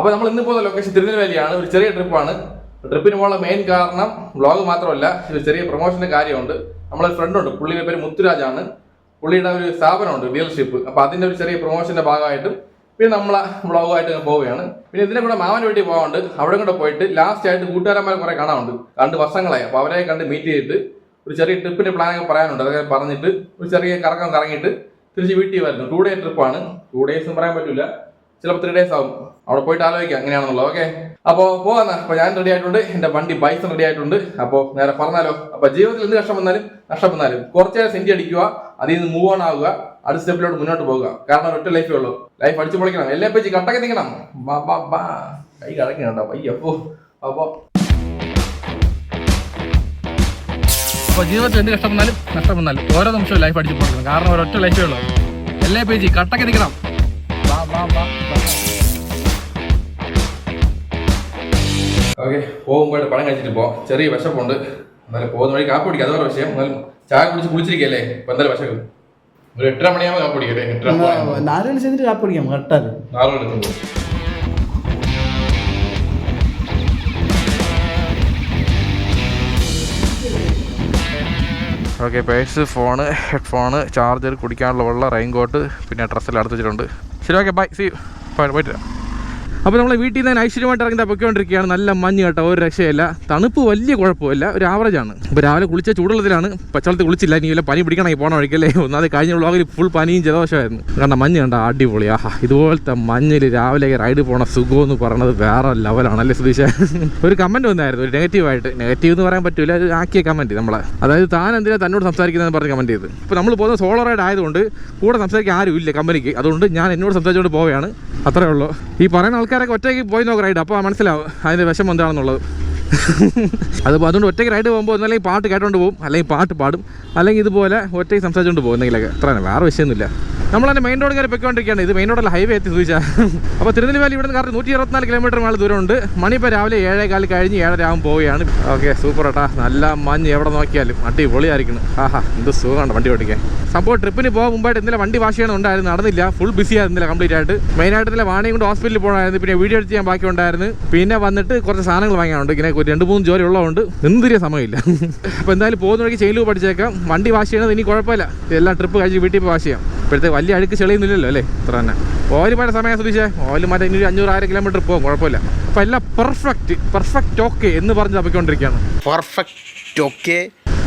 അപ്പോൾ നമ്മൾ ഇന്ന് പോകുന്ന ലൊക്കേഷൻ തിരുനെൽവേലിയാണ്. ഒരു ചെറിയ ട്രിപ്പാണ് ട്രിപ്പിന് പോകാനുള്ള മെയിൻ കാരണം വ്ളോഗ് മാത്രമല്ല ഒരു ചെറിയ പ്രൊമോഷന്റെ കാര്യമുണ്ട്. നമ്മളൊരു ഫ്രണ്ട് ഉണ്ട് പുള്ളിയുടെ പേര് മുത്തുരാജാണ്. പുള്ളിയുടെ ഒരു സ്ഥാപനമുണ്ട് ഡീലർഷിപ്പ് അപ്പോൾ അതിന്റെ ഒരു ചെറിയ പ്രൊമോഷന്റെ ഭാഗമായിട്ടും പിന്നെ നമ്മളെ വ്ളോഗുമായിട്ട് പോവുകയാണ്. പിന്നെ ഇതിന്റെ കൂടെ മാമൻ വീട്ടിൽ പോകാറുണ്ട് അവിടെ കൂടെ പോയിട്ട് ലാസ്റ്റ് ആയിട്ട് കൂട്ടുകാരന്മാരെ കുറെ കാണാറുണ്ട് കണ്ട് വർഷങ്ങളായി. അപ്പോൾ അവരെ കണ്ട് മീറ്റ് ചെയ്തിട്ട് ഒരു ചെറിയ ട്രിപ്പിന്റെ പ്ലാനൊക്കെ പറയാനുണ്ട്. അതൊക്കെ പറഞ്ഞിട്ട് ഒരു ചെറിയ കറക്കം കറങ്ങിയിട്ട് തിരിച്ച് വീട്ടിൽ വരുന്നു. ടു ഡേ ട്രിപ്പാണ് ടു ഡേയ്സ് പറയാൻ പറ്റില്ല ചിലപ്പോൾ ത്രീ ഡേയ്സ് ആവും. അവിടെ പോയിട്ട് ആലോചിക്കാം എങ്ങനെയാണെന്നുള്ളത് ഓക്കെ അപ്പോൾ പോകാന്ന അപ്പോൾ ഞാൻ റെഡി ആയിട്ടുണ്ട് എന്റെ വണ്ടി ബൈക്ക് റെഡി ആയിട്ടുണ്ട്. അപ്പോൾ നേരെ പറഞ്ഞാലോ അപ്പോൾ ജീവിതത്തിൽ എന്ത് കഷ്ടം വന്നാലും നഷ്ടം വന്നാലും കുറച്ചേ സെന്റി അടിക്കുക അതിൽ നിന്ന് മൂവ് ഓൺ ആവുക അടുത്ത സ്റ്റെപ്പിലോട്ട് മുന്നോട്ട് പോകുക. കാരണം ഒറ്റ ലൈഫേ ഉള്ളൂ. ലൈഫ് അടിച്ചു പൊളിക്കണം. എല്ലാം പേജി കട്ടൊക്കെ നിൽക്കണം ബാ ബാ ബാ. കൈ കടക്കണ്ട അയ്യപ്പോ അപ്പോൾ അപ്പോൾ ജീവിതത്തിൽ എന്ത് കഷ്ടം വന്നാലും നഷ്ടം വന്നാലും ഓരോ നിമിഷവും ലൈഫ് അടിച്ചു പൊളിക്കണം. കാരണം ഒരൊറ്റ ലൈഫേ ഉള്ളൂ. എല്ലാ പേജ് കട്ടൊക്കെ നിൽക്കണം ഓക്കെ പോകുമ്പോൾ പണം കഴിച്ചിട്ട് പോ. ചെറിയ വിശപ്പുണ്ട്. എന്നാലും പോകുന്ന വഴി കാപ്പ് കുടിക്കുക അതോ വിഷയം. എന്നാലും ചായ കുടിച്ച് കുളിച്ചിരിക്കല്ലേ? ഇപ്പൊ എന്തായാലും വിശക്കും. ഒരു എട്ടര മണിയാകുമ്പോൾ കാപ്പ് കുടിക്കല്ലേ എട്ടര മണി നാല് മണി ചെന്നിട്ട് കാപ്പ് കുടിക്കാം. കറക്റ്റാണ് നാല് മണി okay purse phone headphone charger കുടിക്കാനുള്ള വെള്ളം റെയിൻ കോട്ട് പിന്നെ ഡ്രസ്സെല്ലാം അടുത്ത് വെച്ചിട്ടുണ്ട്. ശരി ഓക്കെ ബൈ. സി പോയിട്ട് വരാം. അപ്പോൾ നമ്മൾ വീട്ടിൽ നിന്ന് ഐശ്വര്യമായിട്ട് ഇറങ്ങി പൊയ്ക്കൊണ്ടിരിക്കുകയാണ്. നല്ല മഞ്ഞ് കേട്ടോ ഒരു രക്ഷയല്ല. തണുപ്പ് വലിയ കുഴപ്പമില്ല ഒരു ആവറേജ് ആണ്. ഇപ്പോൾ രാവിലെ കുളിച്ച ചൂടുള്ളതിലാണ് പച്ചവെള്ളത്തിൽ കുളിച്ചില്ല ഇനി വല്ല പനി പിടിക്കണമെങ്കിൽ പോകണ വഴിക്കല്ലേ ഒന്നാമത് കഴിഞ്ഞ വ്ളോഗിൽ ഫുൾ പനിയും ജലദോഷമായിരുന്നു. കാരണം മഞ്ഞ് കണ്ട അടിപൊളി ആഹാ. ഇതുപോലത്തെ മഞ്ഞിൽ രാവിലെ റൈഡ് പോണ സുഖം എന്ന് പറയുന്നത് വേറെ ലെവലാണ് അല്ലേ സുധീഷ? ഒരു കമന്റ് വന്നായിരുന്നു ഒരു നെഗറ്റീവായിട്ട് നെഗറ്റീവ് എന്ന് പറയാൻ പറ്റില്ല ഒരു ആക്കിയ കമന്റ് നമ്മളെ. അതായത് താൻ എന്തിനാ തന്നോട് സംസാരിക്കുന്നതെന്ന് പറഞ്ഞ് കമന്റ് ചെയ്ത്. ഇപ്പോൾ നമ്മൾ പോകുന്ന സോളോ റൈഡ് ആയതുകൊണ്ട് കൂടെ സംസാരിക്കാൻ ആരും ഇല്ല കമ്പനിക്ക് അതുകൊണ്ട് ഞാൻ എന്നോട് സംസാരിച്ചുകൊണ്ട് പോവുകയാണ്. അത്രേ ഉള്ളൂ. ഈ പറയുന്ന ആൾക്കാരൊക്കെ ഒറ്റയ്ക്ക് പോയി നോക്ക് റൈഡ്. അപ്പോൾ മനസ്സിലാവും അതിന്റെ വിഷമം എന്താണെന്നുള്ളത്. അതിപ്പോൾ അതുകൊണ്ട് ഒറ്റയ്ക്ക് റൈഡ് പോകുമ്പോൾ ഒന്നല്ലെങ്കിൽ പാട്ട് കേട്ടോണ്ട് പോകും അല്ലെങ്കിൽ പാട്ട് പാടും അല്ലെങ്കിൽ ഇതുപോലെ ഒറ്റയ്ക്ക് സംസാരിച്ചുകൊണ്ട് പോകും എന്തെങ്കിലുമൊക്കെ അത്ര തന്നെ വേറെ വിഷയമൊന്നുമില്ല. നമ്മൾ തന്നെ മെയിൻ റോഡ് കയറി പൊയ്ക്കൊണ്ടിരിക്കുകയാണ്. ഇത് മെയിൻ റോഡല്ല ഹൈവേ എത്തി സൂചിച്ചാൽ അപ്പോൾ തിരുനെൽവേലി ഇവിടെ നിന്ന് കറക്റ്റ് നൂറ്റി ഇരുപത്തിനാല് കിലോമീറ്റർ മേലെ ദൂരമുണ്ട്. മണി ഇപ്പോൾ രാവിലെ ഏഴേകാൽ കഴിഞ്ഞ് ഏഴര ആകും പോവുകയാണ്. ഓക്കെ സൂപ്പർ ഏട്ടാ. നല്ല മഞ്ഞ് എവിടെ നോക്കിയാലും അടിപൊളിയായിരിക്കണം ആഹാ എന്ത് സുഖമാണ് വണ്ടി ഓടിക്കാൻ. സംഭവം ട്രിപ്പിന് പോകാൻ മുമ്പായിട്ട് ഇന്നലെ വണ്ടി വാഷ് ചെയ്യണം ഉണ്ടായിരുന്നു. നടന്നില്ല ഫുൾ ബിസി ആയിരുന്നില്ല കംപ്ലീറ്റ് ആയിട്ട്. മെയിനായിട്ട് ഇന്നലെ വാണിയും കൊണ്ട് ഹോസ്പിറ്റലിൽ പോകണമായിരുന്നു പിന്നെ വീഡിയോ എടുത്ത് ചെയ്യാൻ ബാക്കി ഉണ്ടായിരുന്നു പിന്നെ വന്നിട്ട് കുറച്ച് സാധനങ്ങൾ വാങ്ങാനുണ്ട് ഇങ്ങനെ ഒരു രണ്ട് മൂന്ന് ജോലി ഉള്ളതുകൊണ്ട് നിന്ന് സമയമില്ല. അപ്പോൾ എന്തായാലും പോകുന്ന വഴിക്ക് ചെയിലു പഠിച്ചേക്കാം വണ്ടി വാഷ് ചെയ്യണത് ഇനി കുഴപ്പമില്ല. എല്ലാം ട്രിപ്പ് കഴിഞ്ഞ് വീട്ടിൽ വാഷ് ചെയ്യാം. ഇപ്പോഴത്തെ വലിയ അഴുക്ക് ചെളിയൊന്നുമില്ലല്ലോ അല്ലേ? ഇത്ര തന്നെ. ഓയിൽ മഴ സമയം ശ്രദ്ധിച്ചേ ഓയിൽ മഴ ഇനി ഒരു അഞ്ഞൂറ് ആയിരം കിലോമീറ്റർ പോകും. കുഴപ്പമില്ല. അപ്പോൾ എല്ലാം പെർഫെക്റ്റ് പെർഫെക്റ്റ് ഓക്കെ എന്ന് പറഞ്ഞ് തപ്പിക്കൊണ്ടിരിക്കുകയാണ്. പെർഫെക്റ്റ് ഓക്കെ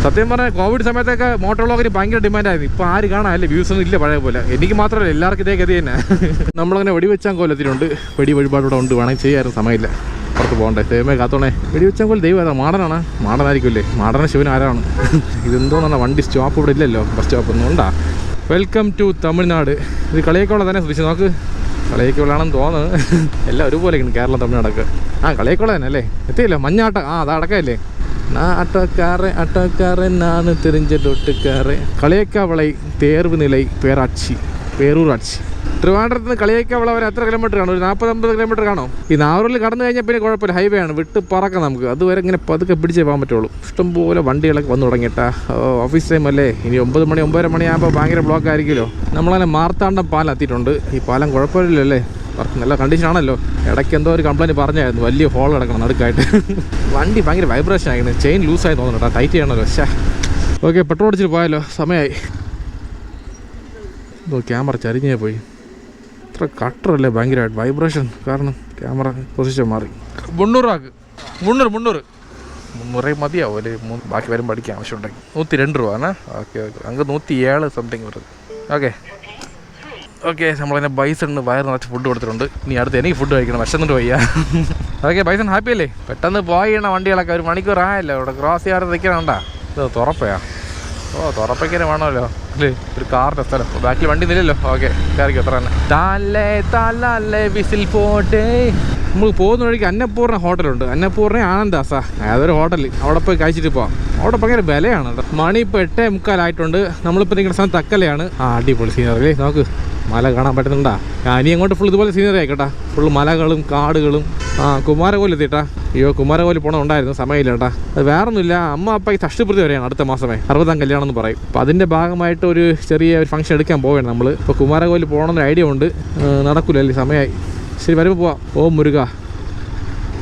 സത്യം പറഞ്ഞാൽ കോവിഡ് സമയത്തൊക്കെ മോട്ടോർ വ്ളോഗിന് ഭയങ്കര ഡിമാൻഡായിരുന്നു ഇപ്പോൾ ആര് കാണാനല്ലേ? വ്യൂസ് ഒന്നും ഇല്ല പഴയ പോലെ. എനിക്ക് മാത്രമല്ല എല്ലാവർക്കും ഇതേ ഗതി തന്നെ. നമ്മളങ്ങനെ വെടിവെച്ചാൽ കൊല്ലത്തിലുണ്ട് വെടി വഴിപാടൂടെ ഉണ്ട്. വേണമെങ്കിൽ ചെയ്യാറ് സമയമില്ല. പുറത്ത് പോകണ്ടേ ദൈവമേ കാത്തോണേ വെടിവെച്ചാൻ കൊല്ലം ദൈവം ഏതാ മാടനാണ് മാടനായിരിക്കുമല്ലേ മാടന ശിവൻ ആരാണ് ഇതെന്തോന്നാണ് വണ്ടി സ്റ്റോപ്പ് ഇവിടെ ഇല്ലല്ലോ ബസ് സ്റ്റോപ്പ് ഒന്നും ഉണ്ടാ വെൽക്കം ടു തമിഴ്നാട് ഇത് കളിയേക്കോളെ തന്നെ ശ്രദ്ധിച്ച് നോക്ക് കളിയേക്കോളാണെന്ന് തോന്നുന്നു എല്ലാം ഒരുപോലെയാണ് കേരളം തമിഴ്നാടൊക്കെ ആ കളിയേക്കോളെ തന്നെ അല്ലേ എത്തിയല്ലോ മഞ്ഞാട്ട ആ അത് അടക്കമല്ലേ നാട്ടക്കാരെ അട്ടക്കാരെ നാണ് തെരിഞ്ഞ തൊട്ടുകാരെ കളിയക്കാവളை தேர்வு நிலை பேராட்சி പേരൂരാட்சி ട്രിവാൻഡ്രത്ത് നിന്ന് കളിയേക്കാവള വരെ എത്ര കിലോമീറ്റർ കാണും? ഒരു നാൽപ്പത് അമ്പത് കിലോമീറ്റർ കാണോ. ഈ നാവൂരിൽ കടന്നു കഴിഞ്ഞാൽ പിന്നെ കുഴപ്പമില്ല. ഹൈവേ ആണ്. വിട്ട് പറക്കാം നമുക്ക്. അതുവരെ ഇങ്ങനെ പതുക്കെ പിടിച്ചേ പോകാൻ പറ്റുള്ളൂ. ഇഷ്ടംപോലെ വണ്ടികളൊക്കെ വന്നു തുടങ്ങിയിട്ടാ. ഓഫീസ് ടൈം അല്ലേ? ഇനി ഒമ്പത് മണി ഒമ്പതര മണിയാകുമ്പോൾ ഭയങ്കര ബ്ലോക്ക് ആയിരിക്കുമല്ലോ. നമ്മളങ്ങനെ മാർത്താണ്ടം പാലം എത്തിയിട്ടുണ്ട്. ഈ പാലം കുഴപ്പമില്ലല്ലേ നല്ല കണ്ടീഷൻ ആണല്ലോ. ഇടയ്ക്ക് എന്തോ ഒരു കംപ്ലൈന്റ് പറഞ്ഞായിരുന്നു. വലിയ ഹോൾ കിടക്കണം നടുക്കായിട്ട്. വണ്ടി ഭയങ്കര വൈബ്രേഷൻ ആയിരുന്നു ചെയിൻ ലൂസായി തോന്നുന്നു ടൈറ്റ് ചെയ്യണമല്ലോ. ഓക്കെ പെട്രോൾ അടിച്ചിട്ട് പോയാലോ? സമയമായി ഇതോ ക്യാമറ ചരിഞ്ഞേ പോയി. ഇത്ര കട്ടറല്ലേ ഭയങ്കരമായിട്ട് വൈബ്രേഷൻ കാരണം ക്യാമറ പൊസിഷൻ മാറി. മുന്നൂറാക്ക് മുന്നൂറ് മുന്നൂറ്. മുന്നൂറേ മതിയാവും. അല്ലെ ബാക്കി വരും പഠിക്കാൻ ആവശ്യമുണ്ടെങ്കിൽ. നൂറ്റി രണ്ട് രൂപ ആണ് ഓക്കെ ഓക്കെ. അങ്ങ് നൂറ്റി ഏഴ് സംതിങ് വരുന്നത് ഓക്കെ ഓക്കെ നമ്മളതിനെ ബൈസൺ വയർ നിറച്ച് ഫുഡ് കൊടുത്തിട്ടുണ്ട്. ഇനി അടുത്ത് എനിക്ക് ഫുഡ് കഴിക്കണം. വിശന്നിട്ട് വയ്യ. ഓക്കെ ബൈസൺ ഹാപ്പി അല്ലേ? പെട്ടെന്ന് പോയിണ വണ്ടികളൊക്കെ ഒരു മണിക്കൂർ ആയല്ലോ ഇവിടെ ക്രോസ് ചെയ്യാതെ നിൽക്കണണ്ട ഇത് തുറപ്പയാ. ഓ തുറപ്പിക്കാൻ വേണമല്ലോ. അല്ലേ ഒരു കാറിന്റെ സ്ഥലം. ബാക്കി വണ്ടി നില്ലല്ലോ ഓക്കെ കയറിക്കോ എത്ര തന്നെ. താലേ താലേ വിസിൽ പോട്ടെ. നമ്മൾ പോകുന്ന വഴിക്ക് അന്നപൂർണ ഹോട്ടലുണ്ട്. അന്നപൂർണ ആനന്ദാസ അതൊരു ഹോട്ടൽ അവിടെ പോയി കഴിച്ചിട്ട് പോവാം. അവിടെ ഭയങ്കര വിലയാണ് മണി ഇപ്പോൾ എട്ടേ മുക്കാലായിട്ടുണ്ട്. നമ്മളിപ്പോൾ നിങ്ങളുടെ സ്ഥലം തക്കലയാണ്. ആ അടിപൊളി സീനറി നോക്ക്. മല കാണാൻ പറ്റുന്നുണ്ടാ? കാനി അങ്ങോട്ട് ഫുൾ ഇതുപോലെ സീനറി ആയിക്കോട്ടാ. ഫുൾ മലകളും കാടുകളും. ആ കുമാരകോൽ എത്തിയിട്ടാ. അയ്യോ കുമാരകോലി പോണ ഉണ്ടായിരുന്നു. സമയമില്ല കേട്ടാ അത് വേറൊന്നുമില്ല. അമ്മ അപ്പ ഈ തഷ്ടിപ്രതി വരെയാണ് അടുത്ത മാസമേ. അറുപതാം കല്യാണം എന്ന് പറയും. അപ്പൊ അതിന്റെ ഭാഗമായിട്ട് ഒരു ചെറിയ ഒരു ഫംഗ്ഷൻ എടുക്കാൻ പോവുകയാണ് നമ്മൾ ഇപ്പോൾ കുമാരകോലി പോകണമെന്നൊരു ഐഡിയ ഉണ്ട്. നടക്കില്ല അല്ലേ സമയമായി ശരി വരുമ്പോൾ പോവാ. ഓ മുരുക.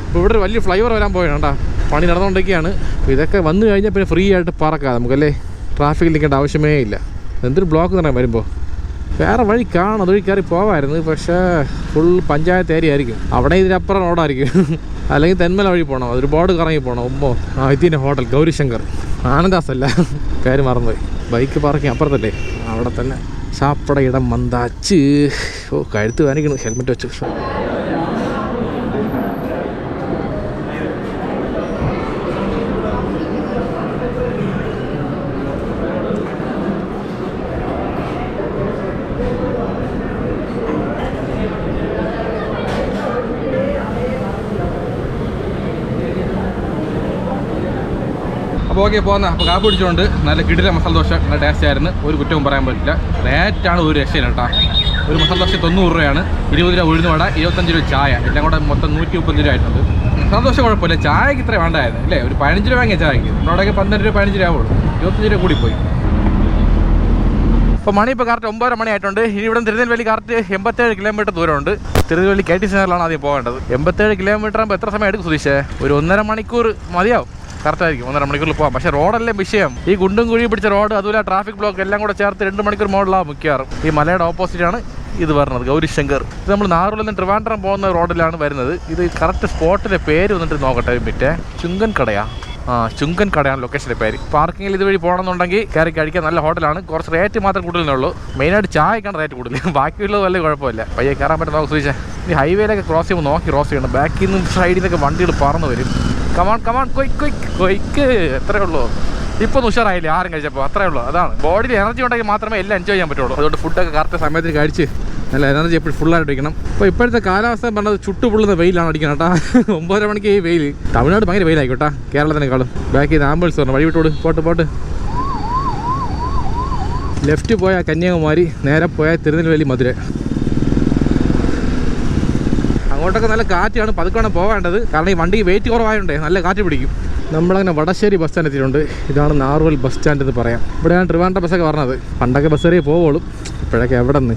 ഇപ്പോൾ ഇവിടെ ഒരു വലിയ ഫ്ലൈവർ വരാൻ പോയാണ് കേട്ടാ. പണി നടന്നുകൊണ്ടിരിക്കുകയാണ് അപ്പോൾ ഇതൊക്കെ വന്നു കഴിഞ്ഞാൽ പിന്നെ ഫ്രീ ആയിട്ട് പറക്കാം നമുക്കല്ലേ? ട്രാഫിക്കിൽ നിൽക്കേണ്ട ആവശ്യമേ ഇല്ല. എന്തൊരു ബ്ലോക്ക് തന്നെ വരുമ്പോൾ വേറെ വഴി കാണും. അതുവഴി കയറി പോവായിരുന്നു. പക്ഷേ ഫുൾ പഞ്ചായത്ത് ഏരിയ ആയിരിക്കും. അവിടെ ഇതിനപ്പുറം റോഡായിരിക്കും അല്ലെങ്കിൽ തെന്മല വഴി പോകണം ബോർഡ് കറങ്ങി പോകണം ഒമ്പോ ആ ഇതിന്റെ ഹോട്ടൽ ഗൗരിശങ്കർ. ആനന്ദാസ് അല്ല പേര് മറന്നുപോയി. ബൈക്ക് പാർക്കിങ് അപ്പുറത്തല്ലേ? അവിടെ തന്നെ. സാപ്പട ഇടം മന്ദാച്ച്. ഓ കഴുത്ത് വേനിക്കണം ഹെൽമെറ്റ് വെച്ചു. ഓക്കെ പോകുന്ന അപ്പോൾ കാപ്പ് പിടിച്ചുകൊണ്ട് നല്ല കിടില മസാല ദോശ. നല്ല ടേസ്റ്റ് ആയിരുന്നു. ഒരു കുറ്റവും പറയാൻ പറ്റില്ല. റേറ്റാണ് ഒരു രക്ഷയില്ല കേട്ടോ. ഒരു മസാല ദോശ തൊണ്ണൂറ് രൂപയാണ്. ഇരുപത് രൂപ ഉഴുന്ന് വട ഇരുപത്തഞ്ച് രൂപ ചായ. എല്ലാം കൂടെ മൊത്തം നൂറ്റി മുപ്പത്തഞ്ച് രൂപ ആയിട്ടുണ്ട്. മസാല ദോശ കുഴപ്പമില്ല. ചായക്ക് ഇത്ര വേണ്ടായിരുന്നു അല്ലേ? ഒരു പതിനഞ്ച് രൂപ വാങ്ങിയ ചായക്ക്. നമ്മളവിടെയൊക്കെ പന്ത്രണ്ട് രൂപ പതിനഞ്ച് രൂപ ആവുള്ളൂ. ഇരുപത്തഞ്ച് രൂപ കൂടി പോയി ഇപ്പോൾ മണി ഇപ്പോൾ കറക്റ്റ് ഒമ്പതര മണിയായിട്ടുണ്ട് ഇനി ഇവിടെ തിരുനെൽവേലി കറക്റ്റ് എൺപത്തേഴ് കിലോമീറ്റർ ദൂരമുണ്ട്. തിരുനെൽവേലി കെ ടി സെന്ററിലാണ് ആദ്യം പോകേണ്ടത്. എൺപത്തേഴ് കിലോമീറ്റർ ആകുമ്പോൾ എത്ര സമയം എടുക്കും സുധീഷേ? ഒരു ഒന്നര മണിക്കൂർ മതിയാവും. കറക്റ്റ് ആയിരിക്കും ഒന്നര മണിക്കൂറിൽ പോകാം പക്ഷേ റോഡല്ലേ വിഷയം. ഈ ഗുണ്ടും കുഴി പിടിച്ച റോഡ് അതുപോലെ ട്രാഫിക് ബ്ലോക്ക് എല്ലാം കൂടെ ചേർത്ത് രണ്ട് മണിക്കൂർ മുകളിലാണ് മിക്കവാറും. ഈ മലയുടെ ഓപ്പോസിറ്റാണ് ഇത് വരുന്നത് ഗൗരിശങ്കർ. ഇത് നമ്മൾ നാറൂരിൽ നിന്ന് ട്രിവാൻഡ്രം പോകുന്ന റോഡിലാണ് വരുന്നത്. ഇത് കറക്റ്റ് സ്പോട്ടിലെ പേര് വന്നിട്ട് നോക്കട്ടെ മറ്റേ ചുങ്കൻ കടയാ. ആ ചുങ്കൻ കടയാണ് ലൊക്കേഷന്റെ പേര്. പാർക്കിങ്ങിൽ ഇതുവഴി പോകണമെന്നുണ്ടെങ്കിൽ കയറി കഴിക്കാൻ നല്ല ഹോട്ടലാണ്. കുറച്ച് റേറ്റ് മാത്രം കൂടുതലേ ഉള്ളൂ. മെയിനായിട്ട് ചായക്കാണ് റേറ്റ് കൂടുതൽ ബാക്കിയുള്ളത് വലിയ കുഴപ്പമില്ല. പയ്യെ കയറാൻ പറ്റുന്ന നോക്കി സൂചിച്ചേ ഈ ഹൈവേയിലൊക്കെ ക്രോസ് ചെയ്യുമ്പോൾ നോക്കി ക്രോസ് ചെയ്യണം. ബാക്കിൽ നിന്നും സൈഡിൽ നിന്നൊക്കെ വണ്ടികൾ പറന്ന് വരും. കമാൺ കമാൺ കൊയ്ക്ക് കൊയ്ക്ക് കൊയ്ക്ക് എത്രയേ ഉള്ളൂ. ഇപ്പം ഉഷാറായില്ലേ? ആരും കഴിച്ചപ്പോൾ അത്രേ ഉള്ളൂ. അതാണ്. ബോഡിയിൽ എനർജി ഉണ്ടെങ്കിൽ മാത്രമേ എല്ലാം എൻജോയ് ചെയ്യാൻ പറ്റുള്ളൂ. അതുകൊണ്ട് ഫുഡൊക്കെ കറക്റ്റ് സമയത്ത് കഴിച്ച് നല്ല എനർജി എപ്പോഴും ഫുള്ളായിട്ട് അടിക്കണം അപ്പോൾ ഇപ്പോഴത്തെ കാലാവസ്ഥ പറഞ്ഞത് ചുട്ടുപൊള്ളുന്ന വെയിലാണ് അടിക്കണം കേട്ടോ. ഒമ്പതര മണിക്ക് ഈ വെയിൽ. തമിഴ്നാട് ഭയങ്കര വെയിലായിക്കോട്ടാ കേരളത്തിനേക്കാളും. ബാക്കി ഇത് ആംബുലൻസ് പറഞ്ഞു വഴി വിട്ടോട്. Pot pot. ലെഫ്റ്റ് പോയാൽ കന്യാകുമാരി നേരെ പോയാൽ തിരുനെൽവേലി മധുര. അങ്ങോട്ടൊക്കെ നല്ല കാറ്റാണ് പതുക്കാണ് പോകേണ്ടത് കാരണം ഈ വണ്ടി വെയിറ്റ് കുറവായതുകൊണ്ട് നല്ല കാറ്റ് പിടിക്കും. നമ്മളങ്ങനെ വടശ്ശേരി ബസ് സ്റ്റാൻഡ് എത്തിയിട്ടുണ്ട്. ഇതാണ് നാറുവൽ ബസ് സ്റ്റാൻഡ് എന്ന് പറയാം. ഇവിടെയാണ് ട്രിവാൻഡ്ര ബസ്സൊക്കെ പറഞ്ഞത്. പണ്ടൊക്കെ ബസ് കയറിയേ പോവുള്ളൂ. ഇപ്പോഴൊക്കെ എവിടെ നിന്ന്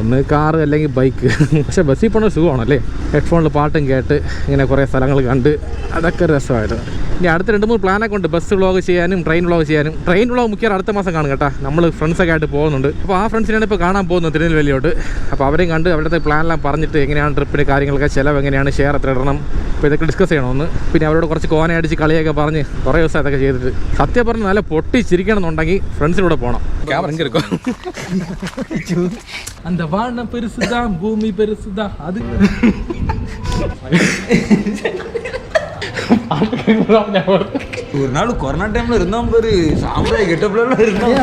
ഒന്ന് കാറ് അല്ലെങ്കിൽ ബൈക്ക് പക്ഷെ ബസ്സിൽ പോകണ സുഖമാണല്ലേ? ഹെഡ്ഫോണിൽ പാട്ടും കേട്ട് ഇങ്ങനെ കുറേ സ്ഥലങ്ങൾ കണ്ട് അതൊക്കെ രസമായിരുന്നു. ഇനി അടുത്ത രണ്ട് മൂന്ന് പ്ലാനൊക്കെ ഉണ്ട്. ബസ് വ്ളോഗ് ചെയ്യാനും ട്രെയിൻ വ്ളോഗ് ചെയ്യാനും. ട്രെയിൻ വ്ളോഗ് മുഖ്യം അടുത്ത മാസം കാണും കേട്ടോ. നമ്മൾ ഫ്രണ്ട്സൊക്കെ ആയിട്ട് പോകുന്നുണ്ട്. അപ്പോൾ ആ ഫ്രണ്ട്സിനാണ് ഇപ്പോൾ കാണാൻ പോകുന്നത് തിരുനെൽവേലിയോട്ട്. അപ്പോൾ അവരെയും കണ്ട് അവിടുത്തെ പ്ലാനെല്ലാം പറഞ്ഞിട്ട് എങ്ങനെയാണ് ട്രിപ്പിന്റെ കാര്യങ്ങളൊക്കെ ചിലവ് എങ്ങനെയാണ് ഷെയർ എത്ര ഇടണം. അപ്പോൾ ഇതൊക്കെ ഡിസ്കസ് ചെയ്യണമെന്ന്. പിന്നെ അവരോട് കുറച്ച് കോന അടിച്ച് കളിയൊക്കെ പറഞ്ഞ് കുറേ ദിവസം അതൊക്കെ ചെയ്തിട്ട്. സത്യം പറഞ്ഞ് നല്ല പൊട്ടിച്ചിരിക്കണം എന്നുണ്ടെങ്കിൽ ഫ്രണ്ട്സിനൂടെ പോകണം ക്യാമറ എങ്ങനെ இந்த பெருசுதான் பூமி பெருசுதான் அது ஒரு நாள் கொரோனா டைம்ல இருந்தோம் பாரு. சாம்பிராய கெட்டப்ல இருந்தோம்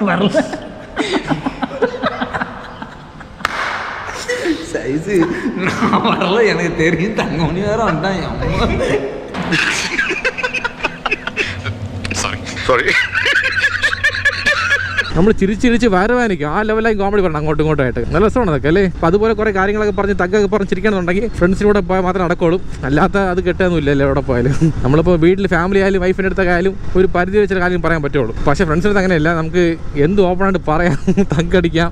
வரல சைஸு. நான் வரல எனக்கு தெரியும். தங்க மணி வேற வந்தான். சாரி சாரி നമ്മൾ ചിരിച്ചിരിച്ച് വരവാനിക്കും ആ ലെവലായി കോമഡി പറയണം. അങ്ങോട്ടും ഇങ്ങോട്ടും ആയിട്ട്. നല്ല രസമാണ് അതൊക്കെ അല്ലേ? അതുപോലെ കുറേ കാര്യങ്ങളൊക്കെ പറഞ്ഞ് തഗ്ഗൊക്കെ പറഞ്ഞ് ചിരിക്കണമെന്നുണ്ടെങ്കിൽ ഫ്രണ്ട്സിലൂടെ പോയാൽ മാത്രം നടക്കുള്ളൂ. അല്ലാത്ത അത് കെട്ടൊന്നുമില്ല അല്ലേ എവിടെ പോയാലും. നമ്മളിപ്പോൾ വീട്ടിൽ ഫാമിലി ആയാലും വൈഫിന്റെ അടുത്തൊക്കെ ആയാലും ഒരു പരിധി വെച്ച കാര്യം പറയാൻ പറ്റുള്ളൂ. പക്ഷേ ഫ്രണ്ട്സിന്റെ അടുത്ത് അങ്ങനെയല്ല. നമുക്ക് എന്ത് ഓപ്പണായിട്ട് പറയാം? തగ్గടിക്കാം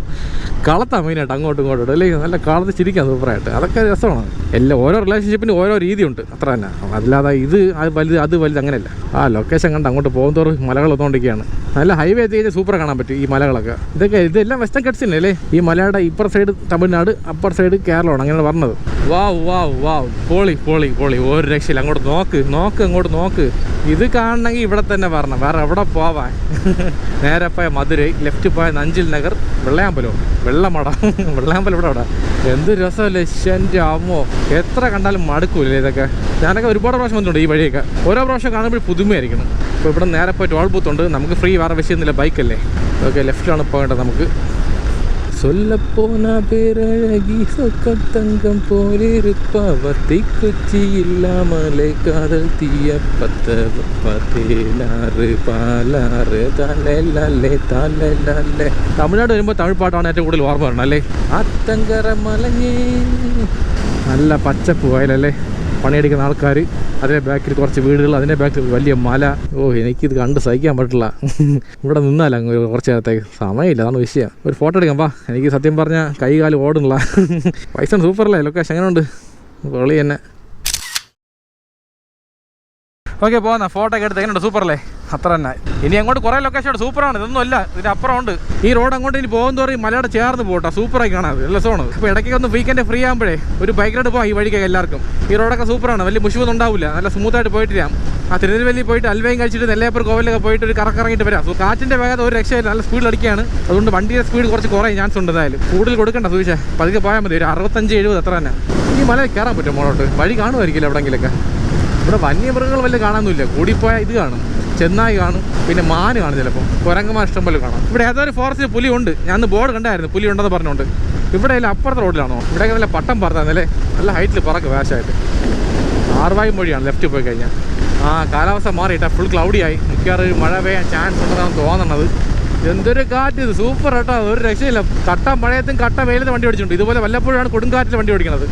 കളത്താം മെയിനായിട്ട് അങ്ങോട്ടും ഇങ്ങോട്ടും അല്ലേ? നല്ല കളത്ത് ചിരിക്കാം സൂപ്പറായിട്ട് അതൊക്കെ രസമാണ്. എല്ലാ ഓരോ റിലേഷൻഷിപ്പിന് ഓരോ രീതിയുണ്ട്. അത്ര തന്നെ. അല്ലാതെ ഇത് അത് വലുത് അത് വലുത് അങ്ങനെയല്ല. ആ ലൊക്കേഷൻ കണ്ട് അങ്ങോട്ട് പോകുന്നതോറും മലകൾ വന്നുകൊണ്ടിരിക്കുകയാണ്. നല്ല ഹൈവേ എത്തി കഴിഞ്ഞാൽ സൂപ്പർ കാണാൻ പറ്റും. ഈ മലകളൊക്കെ. ഇതൊക്കെ ഇതെല്ലാം വെസ്റ്റേൺ കട്ട്സ് തന്നെ അല്ലേ? ഈ മലയുടെ ഇപ്പർ സൈഡ് തമിഴ്നാട് അപ്പർ സൈഡ് കേരളമാണ് അങ്ങനെ പറഞ്ഞത്. Wow wow wow. പോളി പോളി പോളി. ഒരു രക്ഷയില്ല. അങ്ങോട്ട് നോക്ക് നോക്ക് അങ്ങോട്ട് നോക്ക്. ഇത് കാണണമെങ്കിൽ ഇവിടെ തന്നെ വരണം. വേറെ എവിടെ പോവാൻ? നേരെ പോയ മധുരൈ ലെഫ്റ്റ് പോയ നഞ്ചിൽ നഗർ വെള്ളയാമ്പലോ. വെള്ളമട. വെള്ളയാമ്പലം ഇവിടെ അവിടെ എന്ത് രസമല്ലേ? എന്റെ അമ്മോ. എത്ര കണ്ടാലും മടുക്കൂലേ ഇതൊക്കെ? ഞാനൊക്കെ ഒരുപാട് പ്രാവശ്യം വന്നിട്ടുണ്ട് ഈ വഴിയൊക്കെ. ഓരോ പ്രാവശ്യം കാണുമ്പോൾ പുതുമയായിരിക്കണം. അപ്പോൾ ഇവിടെ നേരെ പോയി ടോൾ ബൂത്ത് ഉണ്ട്. നമുക്ക് ഫ്രീ വേറെ വിഷയമൊന്നുമില്ല. ബൈക്കല്ലേ ഓക്കെ ലെഫ്റ്റിലാണ് പോകേണ്ടത് നമുക്ക് சொல்லப்போனா பேரழகி சொக்கத்தங்கம் போலிருப்பவ தீக்குச்சி இல்லாமலே காதல் தீய பத்த പതിനാറ് പാലാറ് തലേ തലേ തമിഴ്നാട് വരുമ്പോൾ തമിഴ് പാട്ടാണ് ഏറ്റവും കൂടുതൽ ഓർമ്മ വരണം അല്ലേ അത്തങ്കര മലഞ്ഞേ നല്ല പച്ചപ്പ് വയലല്ലേ പണിയെടുക്കുന്ന ആൾക്കാർ അതിന്റെ ബാക്കിൽ കുറച്ച് വീടുകൾ അതിന്റെ ബാക്കിൽ വലിയ മല. ഓ എനിക്കിത് കണ്ട് സഹിക്കാൻ പറ്റില്ല. ഇവിടെ നിന്നാൽ അങ്ങ് കുറച്ച് നേരത്തേക്ക് സമയമില്ല അതാണ് വിഷയം. ഒരു ഫോട്ടോ എടുക്കാം വാ. എനിക്ക് സത്യം പറഞ്ഞാൽ കൈ കാൽ ഓടുന്നില്ല. പൈസ സൂപ്പറല്ലേ ലൊക്കേഷൻ എങ്ങനെയുണ്ട് പൊളി തന്നെ. ഓക്കെ പോകുന്ന ഫോട്ടോ ഒക്കെ എടുത്ത് അല്ലേ? അത്ര തന്നെ. ഇനി അങ്ങോട്ട് കുറേ ലൊക്കേഷൻ ഉണ്ട്. സൂപ്പറാണ് ഇതൊന്നും അല്ല. ഇതിന് അപ്പുറം ഉണ്ട്. ഈ റോഡ് അങ്ങോട്ട് ഇനി പോകും തോറും മലയുടെ ചേർന്ന് പോകട്ടെ സൂപ്പറായി കാണാം. രസമാണ് അപ്പോൾ ഇടയ്ക്ക് ഒന്ന് വീക്കെൻഡ് ഫ്രീ ആകുമ്പോഴേ ഒരു ബൈക്ക് റൈഡ് പോകാം ഈ വഴിക്കൊക്കെ എല്ലാവർക്കും. ഈ റോഡൊക്കെ സൂപ്പറാണ് വലിയ മുഷിവൊന്നും ഉണ്ടാവില്ല. നല്ല സ്മൂത്തായിട്ട് പോയിട്ട് വരാം ആ തിരുനെൽവേലി പോയിട്ട് അൽവയും കഴിച്ചിട്ട് നെല്ലേപ്പർ കോവിലൊക്കെ പോയിട്ട് ഒരു കറക്കിറങ്ങിയിട്ട് വരാം. സോ കാറ്റിന്റെ വേഗത ഒരു രക്ഷയില്ല. നല്ല സ്പീഡ് അടിക്കുകയാണ്. അതുകൊണ്ട് വണ്ടിയുടെ സ്പീഡ് കുറച്ച് കുറേ ചാൻസ് ഉണ്ട് എന്തായാലും. കൂടുതൽ കൊടുക്കണ്ട സൂക്ഷിച്ചേ പതുക്കെ പോയാൽ മതി. ഒരു അറുപത്തഞ്ച് എഴുപത് അത്ര തന്നെ. ഈ മല കയറാൻ പറ്റും മോളോട്ട്? വഴി കാണുമായിരിക്കില്ല എവിടെയെങ്കിലൊക്കെ ഇവിടെ വന്യമൃഗങ്ങൾ വല്ല കാണാനൊന്നുമില്ല. കൂടിപ്പോയാൽ ഇത് കാണും. ചെന്നായി കാണും. പിന്നെ മാന് കാണും ചിലപ്പോൾ കുരങ്ങന്മാർ ഇഷ്ടം പോലെ കാണാം. ഇവിടെ ഏതൊരു ഫോറസ്റ്റ് പുലി ഉണ്ട് ഞാൻ ബോർഡ് കണ്ടായിരുന്നു. പുലി ഉണ്ടെന്ന് പറഞ്ഞുകൊണ്ട്. ഇവിടെ അല്ല അപ്പുറത്തെ റോഡിലാണോ ഇവിടെ നല്ല പട്ടം പറത്താന്നല്ലേ? നല്ല ഹൈറ്റിൽ പറക്കും വേഷമായിട്ട് ആറുവായും വഴിയാണ്. ലെഫ്റ്റ് പോയി കഴിഞ്ഞാൽ ആ കാലാവസ്ഥ മാറിയിട്ടാ. ഫുൾ ക്ലൗഡി ആയി. മിക്കവാറും മഴ പെയ്യാൻ ചാൻസ് ഉണ്ടെന്നാണ് തോന്നണത്. എന്തൊരു കാറ്റ് ഇത്. സൂപ്പർ കേട്ടോ ഒരു രക്ഷയില്ല. കട്ട മഴയത്തും കട്ട വെയിലത്തും വണ്ടി ഓടിച്ചിട്ടുണ്ട്. ഇതുപോലെ വല്ലപ്പോഴാണ് കൊടുങ്കാറ്റിൽ വണ്ടി ഓടിക്കുന്നത്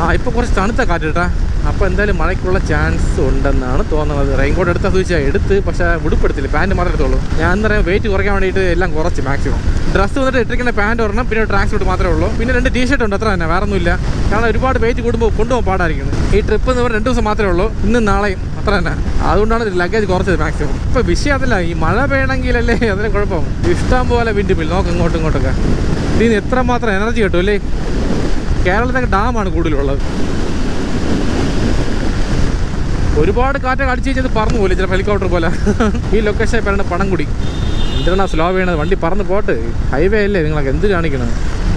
ആ ഇപ്പോൾ കുറച്ച് തണുത്ത കാറ്റ് കേട്ടാ. അപ്പോൾ എന്തായാലും മഴയ്ക്കുള്ള ചാൻസ് ഉണ്ടെന്നാണ് തോന്നുന്നത്. റെയിൻകോട്ട് എടുത്താൽ സൂചിച്ചാൽ എടുത്ത് പക്ഷേ ഉടുപ്പെടുത്തില്ല. പാന്റ് മാത്രമേ എടുത്തുള്ളൂ. ഞാൻ എന്താ വെയിറ്റ് കുറയ്ക്കാൻ വേണ്ടിയിട്ട് എല്ലാം കുറച്ച് മാക്സിമം ഡ്രസ്സ് വന്നിട്ട് ഇട്ടിരിക്കുന്ന പാന്റ് ഒരെണ്ണം പിന്നെ ട്രാക്ക് സൂട്ട് മാത്രമേ ഉള്ളൂ. പിന്നെ രണ്ട് ടീ ഷർട്ട് ഉണ്ട്. അത്ര തന്നെ. വേറെ ഒന്നുമില്ല കാരണം ഒരുപാട് വെയിറ്റ് കൂടുമ്പോൾ കൊണ്ടുപോകാൻ പാടായിരിക്കുന്നത് ഈ ട്രിപ്പ് എന്ന് പറഞ്ഞാൽ രണ്ട് ദിവസം മാത്രമേ ഉള്ളൂ. ഇന്നും നാളെയും. അത്ര തന്നെ. അതുകൊണ്ടാണ് ലഗേജ് കുറച്ചത് മാക്സിമം ഇപ്പോൾ വിഷയം അതല്ല. ഈ മഴ പെയ്യണമെങ്കിലല്ലേ അതിന് കുഴപ്പം? ഇഷ്ടം പോലെ വിൻഡ് ബിൽ നോക്ക് ഇങ്ങോട്ടും ഇങ്ങോട്ടൊക്കെ. ഇതിന് എത്രമാത്രം എനർജി കിട്ടും അല്ലേ? കേരളത്തിലൊക്കെ ഡാമാണ് കൂടുതലുള്ളത്. ഒരുപാട് കാറ്റൊക്കെ അടിച്ച് വെച്ചത് പറന്നു പോലെ ചിലപ്പോൾ ഹെലികോപ്റ്റർ പോലെ. ഈ ലൊക്കേഷൻ പേരാണ് പണംകുടി. എന്തിനാണ് സ്ലോ വീണത് വണ്ടി പറന്ന് പോട്ട്. ഹൈവേ അല്ലേ? നിങ്ങളൊക്കെ എന്ത് കാണിക്കണം?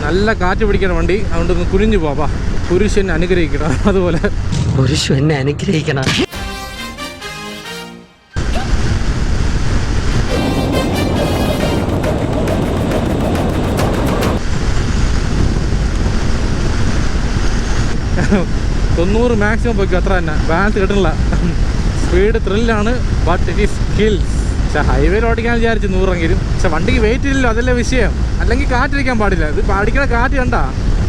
നല്ല കാറ്റ് പിടിക്കുന്ന വണ്ടി. അതുകൊണ്ട് ഒന്ന് കുനിഞ്ഞു പോവാ. പുരുഷൻ അനുഗ്രഹിക്കണം. അതുപോലെ. പുരുഷനെ അനുഗ്രഹിക്കണം. തൊണ്ണൂറ് മാക്സിമം പോയിക്കും. അത്ര തന്നെ. ബാലൻസ് കിട്ടണില്ല സ്പീഡ് ത്രില്ലാണ് ബട്ട് ഇറ്റ് ഈസ് കിൽസ് പക്ഷെ ഹൈവേയിൽ ഓടിക്കാൻ വിചാരിച്ചു നൂറെങ്കിലും. പക്ഷെ വണ്ടിക്ക് വെയിറ്റ് ഇല്ലല്ലോ അതല്ലേ വിഷയം. അല്ലെങ്കിൽ കാറ്റിരിക്കാൻ പാടില്ല. ഇത് അടിക്കണ കാറ്റ് കണ്ട.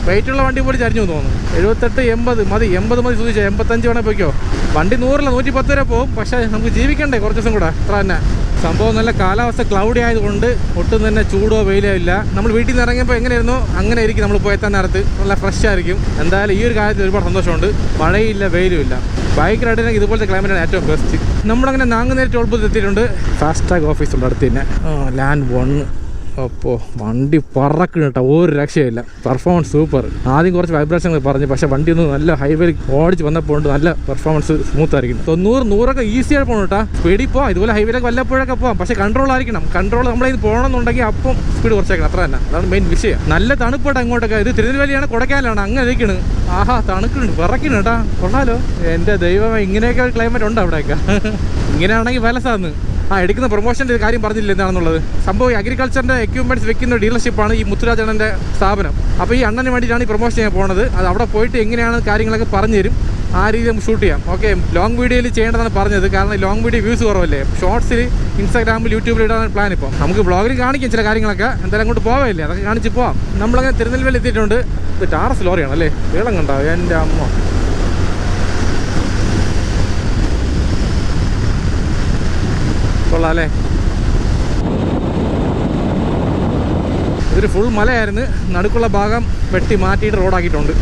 വെയിറ്റുള്ള വണ്ടി പോലും ചരിഞ്ഞു തോന്നുന്നു. എഴുപത്തെട്ട് എൺപത് മതി എൺപത് മതി സൂചിച്ച എൺപത്തഞ്ച് വേണേൽ പോയിക്കോ. വണ്ടി നൂറില്ല നൂറ്റി പത്ത് വരെ പോകും. പക്ഷേ നമുക്ക് ജീവിക്കണ്ടേ കുറച്ച് ദിവസം കൂടെ. അത്ര തന്നെ. സംഭവം നല്ല കാലാവസ്ഥ ക്ലൗഡി ആയതുകൊണ്ട് ഒട്ടും തന്നെ ചൂടോ വെയിലോ ഇല്ല. നമ്മൾ വീട്ടിൽ നിന്ന് ഇറങ്ങിയപ്പോൾ എങ്ങനെയായിരുന്നു? അങ്ങനെ ആയിരിക്കും നമ്മൾ പോയെത്താൻ നേരത്ത്. നല്ല ഫ്രഷ് ആയിരിക്കും. എന്തായാലും ഈ ഒരു കാര്യത്തിൽ ഒരുപാട് സന്തോഷമുണ്ട്. മഴയില്ല വെയിലും ഇല്ല. ബൈക്ക് റൈഡിനൊക്കെ ഇതുപോലത്തെ ക്ലൈമറ്റാണ് ഏറ്റവും ബെസ്റ്റ് നമ്മളങ്ങനെ നാങ്ങുന്നേരം ടോൾ എത്തിയിട്ടുണ്ട്. ഫാസ്റ്റ് ടാഗ് ഓഫീസുണ്ട് അടുത്ത് തന്നെ. ലാൻഡ് വൺ അപ്പോൾ വണ്ടി പറക്കണം കേട്ടോ ഒരു രക്ഷയില്ല പെർഫോമൻസ് സൂപ്പർ ആദ്യം കുറച്ച് വൈബ്രേഷൻ പറഞ്ഞു പക്ഷേ വണ്ടി ഒന്ന് നല്ല ഹൈവേയിൽ ഓടിച്ച് വന്നപ്പോൾ നല്ല പെർഫോമൻസ് സ്മൂത്ത് ആയിരിക്കും തൊണ്ണൂറ് നൂറൊക്കെ ഈസി ആയി പോകണം കേട്ടോ. സ്പീഡിൽ പോവാം ഇതുപോലെ ഹൈവേയിലൊക്കെ വല്ലപ്പോഴൊക്കെ പോകാം പക്ഷേ കൺട്രോൾ ആയിരിക്കണം. കൺട്രോൾ നമ്മളിത് പോകണമെന്നുണ്ടെങ്കിൽ അപ്പം സ്പീഡ് കുറച്ചേക്കണം. അത്ര തന്നെ. അതാണ് മെയിൻ വിഷയം. നല്ല തണുപ്പോട്ടെ അങ്ങോട്ടൊക്കെ. ഇത് തിരുനെൽവേലിയാണ് കൊടക്കാനാണ് അങ്ങനെ ഇരിക്കണ്. ആഹാ തണുക്കുന്നുണ്ട് പറക്കണം കേട്ടാ. കൊള്ളാലോ. എന്റെ ദൈവമേ ഇങ്ങനെയൊക്കെ ക്ലൈമറ്റ് ഉണ്ട് അവിടെയൊക്കെ. ഇങ്ങനെയാണെങ്കിൽ വിലസാന്ന് ആ എടുക്കുന്ന പ്രൊമോഷന്റെ കാര്യം പറഞ്ഞില്ല എന്താണെന്നുള്ളത്? സംഭവം അഗ്രികൾച്ചറിന്റെ എക്യുപ്മെന്റ്സ് വെക്കുന്ന ഡീലർഷിപ്പാണ് ഈ മുത്തുരാജണ്ണന്റെ സ്ഥാപനം. അപ്പോൾ ഈ അണ്ണന് വേണ്ടിയിട്ടാണ് ഈ പ്രൊമോഷൻ ചെയ്യാൻ പോകുന്നത് അത് അവിടെ പോയിട്ട് എങ്ങനെയാണ് കാര്യങ്ങളൊക്കെ പറഞ്ഞു തരും ആ രീതിയിൽ നമുക്ക് ഷൂട്ട് ചെയ്യാം. ഓക്കെ ലോങ് വീഡിയോയിൽ ചെയ്യേണ്ടതാണ് പറഞ്ഞത്. കാരണം ലോങ് വീഡിയോ വ്യൂസ് കുറവല്ലേ. ഷോർട്സിൽ ഇൻസ്റ്റാഗ്രാമിൽ യൂട്യൂബിൽ ഇടാൻ പ്ലാൻ ഇപ്പോൾ നമുക്ക് ബ്ലോഗിൽ കാണിക്കാം ചില കാര്യങ്ങളൊക്കെ. എന്തായാലും അങ്ങോട്ട് പോവില്ലേ? അതൊക്കെ കാണിച്ച് പോവാം. നമ്മളങ്ങനെ തിരുനെൽവേലി എത്തിയിട്ടുണ്ട്. ഇത് ടാറസ് ലോറിയാണ് അല്ലേ വേളം കണ്ടോ? എന്റെ അമ്മ. കൊള്ളാം അല്ലേ? ഇതൊരു ഫുൾ മലയായിരുന്നു. നടുക്കുള്ള ഭാഗം വെട്ടി മാറ്റിയിട്ട് റോഡാക്കിയിട്ടുണ്ട്.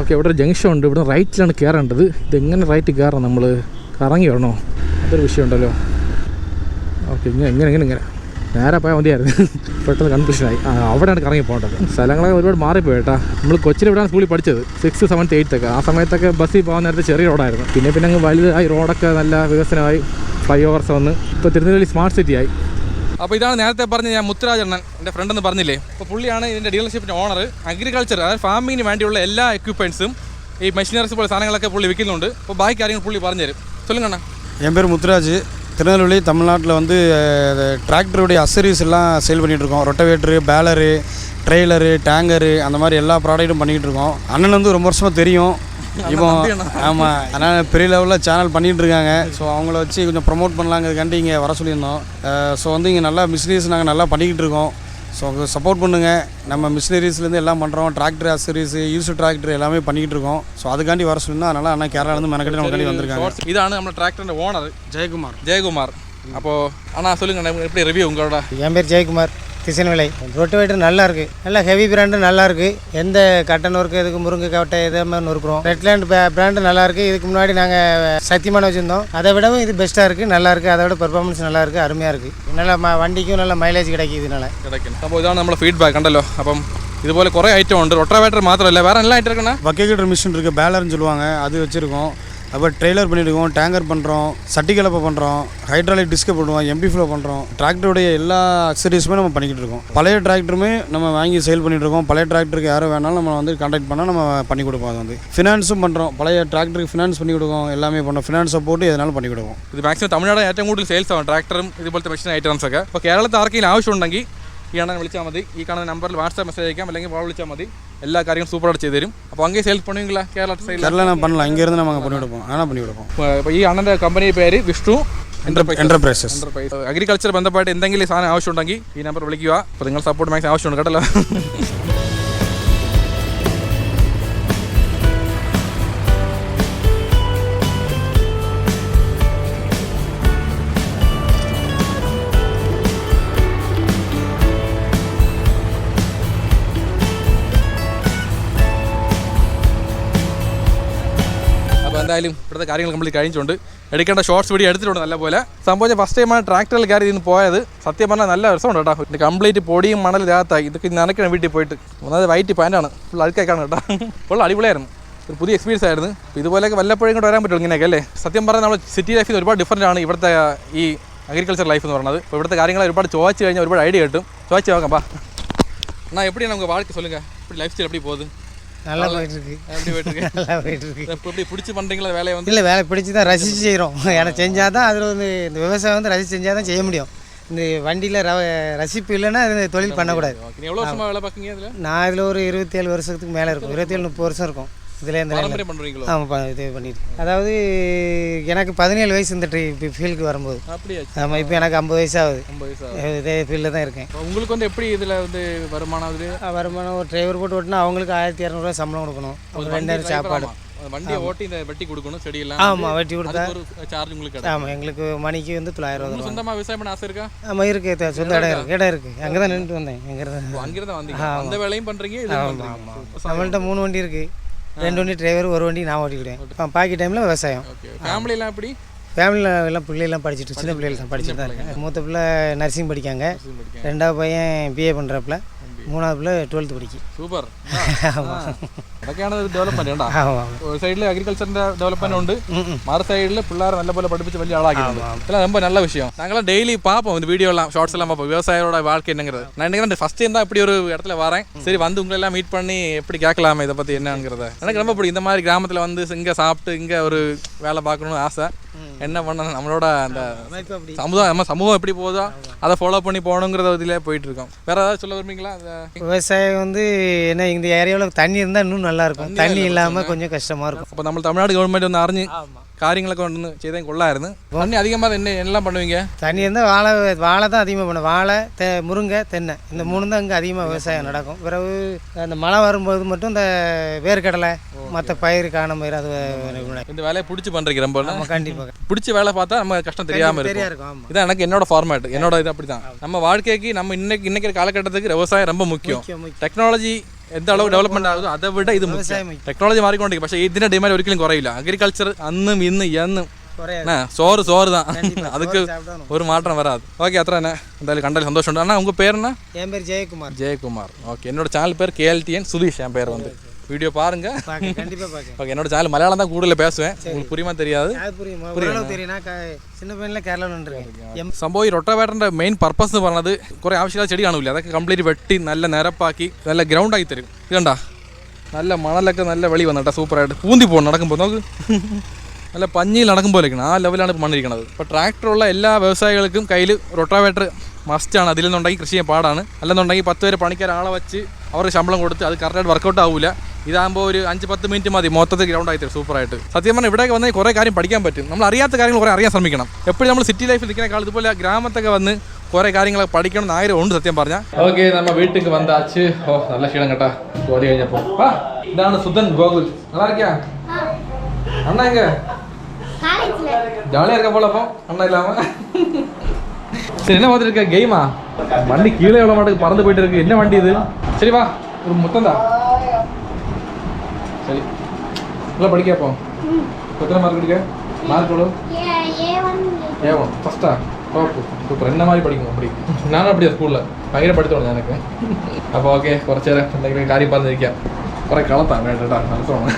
ഓക്കെ ഇവിടെ ഒരു ജംഗ്ഷൻ ഉണ്ട്. ഇവിടെ റൈറ്റിലാണ് കയറേണ്ടത് ഇതെങ്ങനെ റൈറ്റ് കയറണം നമ്മൾ കറങ്ങി വരണോ? അതൊരു വിഷയമുണ്ടല്ലോ ഓക്കെ ഇങ്ങനെ ഇങ്ങനെ ഇങ്ങനെ ഇങ്ങനെ. നേരെ പോയാൽ മതിയായിരുന്നു. പെട്ടെന്ന് കൺഫ്യൂഷനായി ആ അവിടെയാണ് കറങ്ങി പോകേണ്ടത്. സ്ഥലങ്ങളൊക്കെ ഒരുപാട് മാറിപ്പോയി കേട്ടാ നമ്മൾ കൊച്ചിയിൽ ഇവിടെയാണ് സ്കൂളിൽ പഠിച്ചത്. സിക്സ് സെവൻത്ത് എയ്റ്റ് ഒക്കെ. ആ സമയത്തൊക്കെ ബസ്സിൽ പോകാൻ നേരത്തെ ചെറിയ റോഡായിരുന്നു പിന്നെ പിന്നെ അങ്ങ് വലുതായി റോഡൊക്കെ നല്ല വികസനമായി. ഫ്ലൈ ഓവർസ് വന്ന് ഇപ്പോൾ തിരുനെല്ലി സ്മാർട്ട് സിറ്റി ആയി അപ്പോൾ ഇതാണ് നേരത്തെ പറഞ്ഞ ഞാൻ മുത്തുരാജണ്ണൻ എൻ്റെ ഫ്രണ്ട് എന്ന് പറഞ്ഞില്ലേ അപ്പോൾ പുള്ളിയാണ് ഇതിൻ്റെ ഡീലർഷിപ്പിൻ്റെ ഓണർ അഗ്രികൾച്ചർ അതായത് ഫാമിങ്ങിന് വേണ്ടിയുള്ള എല്ലാ എക്യുപ്മെൻറ്റ്സും ഈ മെഷീനറീസ് പോലെ സാധനങ്ങളൊക്കെ പുള്ളി വിൽക്കുന്നുണ്ട് അപ്പോൾ ബാക്കി കാര്യങ്ങൾ പുള്ളി പറഞ്ഞുതരും சொல்லுங்கண்ணா என் பேர் முத்துராஜ் திருநெல்வேலி தமிழ்நாட்டில் வந்து டிராக்டருடைய அசரிஸ் எல்லாம் சேல் பண்ணிகிட்டு இருக்கோம் ரொட்டவேட்ரு பேலரு ட்ரெய்லரு டேங்கரு அந்த மாதிரி எல்லா ப்ராடக்ட்டும் பண்ணிகிட்டு இருக்கோம் அண்ணன் வந்து ரொம்ப வருஷமாக தெரியும் இப்போ ஆமாம் ஆனால் பெரிய லெவலில் சேனல் பண்ணிகிட்டு இருக்காங்க ஸோ அவங்கள வச்சு கொஞ்சம் ப்ரொமோட் பண்ணலாங்கிறதுக்காண்டி இங்கே வர சொல்லியிருந்தோம். Uh, ஸோ வந்து இங்கே நல்லா மிஷினரிஸ் நாங்கள் நல்லா பண்ணிக்கிட்டு இருக்கோம் ஸோ சப்போர்ட் பண்ணுங்கள் நம்ம மிஷினரிஸ்லேருந்து எல்லாம் பண்ணுறோம் டிராக்டர் அசரிஸ் யூஸ் டிராக்டர் எல்லாமே பண்ணிக்கிட்டு இருக்கோம் ஸோ அதுக்காண்டி வர சொல்லியிருந்தோம். அதனால் ஆனால் கேரளாலேருந்து மெனக்கட்டி நமக்காண்டி வந்திருக்காங்க. இதான நம்ம டிராக்டர் ஓனர் ஜெயக்குமார். ஜெயக்குமார். அப்போது ஆனால் சொல்லுங்கள் எப்படி ரிவ்யூ உங்களோட? என் பேர் ஜெயக்குமார். கிருஷ்ணவிலை ரொட்டவேட்டர் நல்லா இருக்கு நல்ல ஹெவி பிராண்டு நல்லா இருக்கு எந்த கட்டன் ஒர்க்கு இதுக்கு முருங்கை கவட்டை இதே மாதிரி நொறுக்குறோம் ரெட்லேண்ட் பிராண்டு நல்லா இருக்கு இதுக்கு முன்னாடி நாங்கள் சத்தியமான வச்சுருந்தோம் அதை விடவும் இது பெஸ்ட்டாக இருக்கு நல்லா இருக்கு அதை விட பெர்ஃபார்மன்ஸ் நல்லா இருக்கு அருமையாக இருக்கு நல்ல ம- வண்டிக்கும் நல்ல மைலேஜ் கிடைக்கும் இதனால കിടക്കുന്നു അപ്പോൾ ഇതാണ് നമ്മുടെ ഫീഡ്ബാക്ക് കണ്ടല്ലോ അപ്പം ഇതുപോലെ കുറേ ഐറ്റം ഉണ്ട് റൊട്ടാവേറ്റർ മാത്രമല്ല വേറെ എല്ലാ ഐറ്റം എടുക്കണേ வக்கைகட்டர் மிஷின் இருக்குது பேலர்னு சொல்லுவாங்க அது வச்சுருக்கோம் அப்புறம் ட்ரெய்லர் பண்ணியிருக்கோம் டேங்கர் பண்ணுறோம் சட்டி கலப்பை பண்ணுறோம் ஹைட்ராலிக் டிஸ்கை போடுவோம் எம்பி ஃப்ளோ பண்ணுறோம் டிராக்டருடைய எல்லா அக்சரிஸுமே நம்ம பண்ணிக்கிட்டு இருக்கோம் பழைய டிராக்டருமே நம்ம வாங்கி சேல் பண்ணிட்டு இருக்கோம் பழைய டிராக்டருக்கு யாரும் வேணாலும் நம்ம வந்து கான்டாக்ட் பண்ணால் நம்ம பண்ணி கொடுப்போம் அது வந்து ஃபினான்ஸும் பண்ணுறோம் பழைய டிராக்டருக்கு ஃபினான்ஸ் பண்ணி கொடுக்கும் எல்லாமே பண்ணுறோம் ஃபினான்ஸை போட்டு எதனாலும் பண்ணி കൊടുക്കും ഇത് മാക്സിമം തമിഴ്നാട് ഏറ്റവും കൂടുതൽ സെയിൽസ് ആവും ട്രാക്ടറും ഇതുപോലത്തെ മെഷീൻ ഐറ്റംസ് ഒക്കെ അപ്പോൾ കേരളത്തിൽ ആർക്കെങ്കിലും ആവശ്യമുണ്ടെങ്കിൽ ഈ അണ്ണനെ വിളിച്ചാൽ മതി ഈ കാണുന്ന നമ്പറിൽ വാട്സാപ്പ് മെസ്സേജ് അയക്കാം അല്ലെങ്കിൽ കോൾ വിളിച്ചാൽ മതി എല്ലാ കാര്യങ്ങളും സൂപ്പറായിട്ട് ചെയ്തു തരും അപ്പോൾ അങ്ങനെ സെയിൽസ് பண்ணுவீங்களா കേരള സൈഡിൽ கேரளா நம்ம பண்ணலாம் இங்கேருந்து நம்ம அங்கே பண்ணி கொடுப்போம் ஆனால் பண்ணி கொடுப்போம் ഇപ്പോൾ ഈ അണ്ണൻ്റെ കമ്പനി പേര് Vishnu enterprise enterprises enterprise agriculture ബന്ധപ്പെട്ട് എന്തെങ്കിലും സാധനം ആവശ്യമുണ്ടെങ്കിൽ ഈ നമ്പർ വിളിക്കുക അപ്പോൾ നിങ്ങൾ സപ്പോർട്ട് മാക്സിമം ആവശ്യമുണ്ട് കേട്ടല്ലോ എന്തായാലും ഇവിടുത്തെ കാര്യങ്ങൾ കംപ്ലീറ്റ് കഴിഞ്ഞിട്ടുണ്ട് എടുക്കേണ്ട ഷോർട്സ് വീഡിയോ എടുത്തിട്ടുണ്ട് നല്ലപോലെ സംഭവം ഫസ്റ്റ് ടൈമാണ് ട്രാക്ടറിൽ കയറി ഇന്ന് പോയത് സത്യം പറഞ്ഞാൽ നല്ല രസമുണ്ട് കേട്ടോ ഇത് കംപ്ലീറ്റ് പൊടിയും മണൽ രാത്തായി ഇതൊക്കെ നനക്കണം വീട്ടിൽ പോയിട്ട് ഒന്നാമത് വൈറ്റ് പാൻറ്റാണ് ഫുൾ അഴുക്കാണ് കേട്ടോ ഫുൾ അടിപൊളിയായിരുന്നു ഒരു പുതിയ എക്സ്പീരിയൻസ് ആയിരുന്നു അപ്പോൾ ഇതുപോലെയൊക്കെ വല്ലപ്പോഴും ഇങ്ങോട്ട് വരാൻ പറ്റും ഇങ്ങനെയൊക്കെ അല്ലേ സത്യം പറഞ്ഞാൽ നമ്മൾ സിറ്റി ലൈഫിൽ ഒരുപാട് ഡിഫറൻ്റ് ആണ് ഇവിടുത്തെ ഈ അഗ്രികൾച്ചർ ലൈഫ് എന്ന് പറയുന്നത് അപ്പോൾ ഇവിടുത്തെ കാര്യങ്ങൾ ഒരുപാട് ചോദിച്ചു കഴിഞ്ഞാൽ ഒരുപാട് ഐഡിയ കിട്ടും ചോദിച്ചു നോക്കാം പാ എന്നാ எப்படி நமக்கு வாழ்க்கை சொல்லுங்க இப்படி லைஃப் ஸ்டைல் எப்படி போகுது நல்லா போயிட்டு இருக்கு எப்படி போயிட்டு நல்லா போயிட்டு இருக்கு இப்போ எப்படி பிடிச்சி பண்ணுறீங்களா வேலையை வந்து? இல்லை வேலை பிடிச்சி தான் ரசித்து செய்கிறோம் எனக்கு செஞ்சால் தான் அதில் வந்து இந்த விவசாயம் வந்து ரசித்து செஞ்சால் தான் செய்ய முடியும். இந்த வண்டியில் ர ரசிப்பு இல்லைன்னா அது தொழில் பண்ணக்கூடாது. எவ்வளோ வருஷமா வேலை பார்க்குறீங்க இதில்? நான் இதில் ஒரு இருபத்தேழு வருஷத்துக்கு மேலே இருக்கும். இருபத்தேழு முப்பது வருஷம் இருக்கும். இதில் இந்த லைனில் பண்ணுறீங்களோ ஆமாம் இது பண்ணிட்டு. அதாவது எனக்கு பதினேழு வயசு இந்த ட்ரீ ஃபீல்டுக்கு வரும்போது. அப்படியா ஆமாம் இப்போ எனக்கு ஐம்பது வயசு ஆகுது. ஐம்பது வயசு இதே ஃபீல்டில் தான் இருக்கேன். உங்களுக்கு வந்து எப்படி இதில் வந்து வருமானம் அஹ் வருமானம் ஒரு டிரைவர் போட்டு ஓட்டினா அவங்களுக்கு ஆயிரத்தி இரநூறுவா சம்பளம் கொடுக்கணும். ரெண்டாயிரம் சாப்பாடு. வண்டியை ஓட்டி இந்த வெட்டி கொடுக்கணும் செடியெல்லாம் ஆமாம் வெட்டி கொடுத்தா சார்ஜ் உங்களுக்கு ஆமாம் எங்களுக்கு மணிக்கு வந்து தொள்ளாயிரம் ரூபா சொந்தமாக விவசாயம் பண்ண ஆசை இருக்கா? ஆமாம் இருக்குது த- சொந்த இடம் இருக்குது இடம் இருக்குது அங்கே தான் நின்றுட்டு வந்தேன் எங்கிறது அங்கிருந்து வந்தீங்க அந்த வேலையும் பண்ணுறீங்க ஆமாம் நம்மள்ட்ட மூணு வண்டி இருக்குது ரெண்டு வண்டி டிரைவர் ஒரு வண்டி நான் ஓட்டிக்கிடுவேன் பாக்கி டைமில் விவசாயம். ஃபேமிலிலாம் எப்படி? ஃபேமிலியில் எல்லாம் பிள்ளைலாம் படிச்சுட்டு சின்ன பிள்ளைகள் தான் படிச்சுட்டு தான் இருக்கேன். மூத்த பிள்ளை நர்சிங் படிக்காங்க. ரெண்டாவது பையன் பிஏ பண்ணுறப்பில் மூணாவது பிள்ளை டுவெல்த்து படிக்கும் സൂപ്പർ ஆமாம் അതൊക്കെയാണ് ഡെവലപ്മെന്റ് കേട്ടോ ஆமாம் ഒരു സൈഡിൽ അഗ്രികൾച്ചറിന്റെ ഡെവലപ്മെന്റ് ഉണ്ട് മറു സൈഡിൽ പിള്ളേർ നല്ലപോലെ പഠിപ്പിച്ച് വലിയ ആളാക്കിയിട്ടുണ്ട് இதெல்லாம் ரொம்ப நல்ல விஷயம் நாங்களாம் டெய்லி பார்ப்போம் இந்த வீடியோ எல்லாம் ஷார்ட்ஸ் எல்லாம் பார்ப்போம் விவசாயியோட வாழ்க்கை என்னங்கிறது நான் நினைக்கிறேன் ஃபர்ஸ்ட் டைம் தான் இப்படி ஒரு இடத்துல வரேன் சரி வந்து உங்களை எல்லாம் மீட் பண்ணி எப்படி கேட்கலாமே இதை பத்தி என்னங்கிறத எனக்கு ரொம்ப பிடிக்கும் இந்த மாதிரி கிராமத்துல வந்து இங்க சாப்பிட்டு இங்க ஒரு வேலை பார்க்கணும்னு ஆசை என்ன பண்ணணும் நம்மளோட அந்த சமூகம் நம்ம சமூகம் எப்படி போதோ அதை ஃபாலோ பண்ணி போகணுங்கிறத இதில் போயிட்டுருக்கோம். வேற ஏதாவது சொல்ல விரும்பீங்களா விவசாயம் வந்து என்ன இந்த ஏரியாவில் தண்ணி இருந்தால் இன்னும் நல்லா இருக்கும். தண்ணி இல்லாமல் கொஞ்சம் கஷ்டமாக இருக்கும். அப்போ நம்ம தமிழ்நாடு கவர்மெண்ட் வந்து அறிஞ்சு காரியங்களை கொண்டு ചെയ്താൽ കൊള്ളായിരുന്നു. തന്നെ அதிகமாக என்ன எல்லாம் பண்ணுவீங்க தண்ணி இருந்தால் வாழை வாழை தான் அதிகமாக பண்ணுவேன் வாழை தே முருங்கை தென்னை இந்த மூணு தான் இங்கே அதிகமாக விவசாயம் நடக்கும் பிறகு அந்த மழை வரும்போது மட்டும் இந்த வேர்க்கடலை மற்ற பயிர் காண பயிர் அது இந்த வேலையை பிடிச்சி பண்ணுறீங்க ரொம்ப நம்ம கண்டிப்பாக பிடிச்ச வேலை பார்த்தா நம்ம கஷ்டம் தெரியாமல் இருக்கும் இதான் எனக்கு என்னோட ஃபார்மேட் என்னோட இது அப்படி தான் நம்ம வாழ்க்கைக்கு நம்ம இன்னைக்கு இன்னைக்கு காலகட்டத்துக்கு விவசாயம் ரொம்ப முக்கியம் டெக்னாலஜி എന്താണോ ഡെവലപ്മെന്റ് ആകുന്നത് അതവിടെ ഇത് ടെക്നോളജി മാറിക്കൊണ്ടിരിക്കും പക്ഷേ ഇതിന്റെ ഡിമാൻഡ് ഒരിക്കലും കുറയില്ല. അഗ്രികൾച്ചർ അന്നും ഇന്നും എന്നും സോറ് സോറ് താ. അതൊക്കെ ഒരു മാറ്റം വരാത്. ഓക്കെ അത്ര തന്നെ. എന്തായാലും കണ്ടാലും സന്തോഷമുണ്ട്. അണ്ണാ ഉങ്ക പേരെന്നാ? ജയകുമാർ. ജയകുമാർ. ഓക്കെ എന്നോട് ചാനൽ പേര് K L T N Sudheesh ഞാൻ പേര് വന്നത് வீடியோ பாருங்க பார்க்க கண்டிப்பாக பார்க்க ஓகே என்னோட சேனல் மலையாளம் தான் கூடுதல் பேசுவேன் உங்களுக்கு புரியுமா தெரியாது அது புரியும் ஓரளவு தெரியும் நான் க- சின்ன பையனில் கேரளாவில் நின்றுருக்கேன் எம் സംഭവം ഈ റൊട്ടവേറ്ററിന്റെ മെയിൻ പർപ്പസ് എന്ന് പറയുന്നത് കുറേ ആവശ്യമില്ലാത്ത ചെടി കാണില്ല അതൊക്കെ കംപ്ലീറ്റ് വെട്ടി നല്ല നിരപ്പാക്കി നല്ല ഗ്രൗണ്ട് ആക്കി തരും ഇത് കണ്ടാ നല്ല മണലൊക്കെ നല്ല വെളി വന്നിട്ടാ സൂപ്പറായിട്ട് പൂന്തി പോകണം നടക്കുമ്പോൾ നോക്ക് നല്ല പഞ്ഞിയിൽ നടക്കും പോലെ ഇരിക്കണം ആ ലെവലാണ് ഇപ്പോൾ മണ്ണിരിക്കുന്നത് ഇപ്പോൾ ട്രാക്ടറുള്ള എല്ലാ വ്യവസായികൾക്കും കയ്യിൽ റൊട്ടാവേറ്റർ മസ്റ്റാണ് അതിൽ നിന്നുണ്ടെങ്കിൽ കൃഷി ചെയ്യാൻ പാടാണ് അല്ലെന്നുണ്ടെങ്കിൽ പത്ത് പേര് പണിക്കാർ ആളെ വെച്ച് അവർക്ക് ശമ്പളം കൊടുത്ത് അത് കറക്റ്റായിട്ട് വർക്കൗട്ട് ആവില്ല ഇതാകുമ്പോൾ ഒരു അഞ്ച് പത്ത് മിനിറ്റ് മതി മൊത്തത്തിൽ ഗ്രൗണ്ട് ആയി തരും സൂപ്പറായിട്ട് സത്യം പറഞ്ഞാൽ ഇവിടെയൊക്കെ വന്നാൽ കുറേ കാര്യം പഠിക്കാൻ പറ്റും നമ്മൾ അറിയാത്ത കാര്യങ്ങൾ കുറേ അറിയാൻ ശ്രമിക്കണം എപ്പോഴും നമ്മൾ സിറ്റി ലൈഫിൽ നിൽക്കുന്ന കാലം ഇതുപോലെ ഗ്രാമത്തൊക്കെ വന്ന് കുറേ കാര്യങ്ങളൊക്കെ പഠിക്കണം എന്ന് ആഗ്രഹമുണ്ട് സത്യം പറഞ്ഞാൽ ഓക്കെ നമ്മ വീട്ടിൽ വന്നാച്ച് ഓ നല്ല ക്ഷീണം കേട്ടാ ജോലി കഴിഞ്ഞപ്പോൾ ആ ഇതാണ് സുധൻ ഗോകുൽ நல்லா இருக்கியா அண்ணா எங்க ஜாலியா இருக்க போல அப்போ அண்ணா இல்லாம சரி என்ன பார்த்துட்டு இருக்க கேமா வண்டி கீழே எவ்வளோ மாட்டுக்கு பறந்து போயிட்டு இருக்கு என்ன வண்டி இது சரி வா ஒரு முத்தம் தான் சரி நல்லா படிக்க அப்போ எத்தனை மார்க் எடுக்க மார்க் எவ்வளோ ஏவம் ஃபஸ்ட்டா டாப் சூப்பர் என்ன மாதிரி படிக்கும் அப்படி நானும் அப்படியே സ്കൂളിൽ ഭയങ്കര പഠിത്തോളൂ ഞാനൊക്കെ അപ്പോൾ ഓക്കെ കുറച്ച് നേരം എന്തെങ്കിലും കാര്യം പറഞ്ഞിരിക്കാം കുറേ കളത്താണ് വേണ്ടട്ടാ മനസ്സാണ്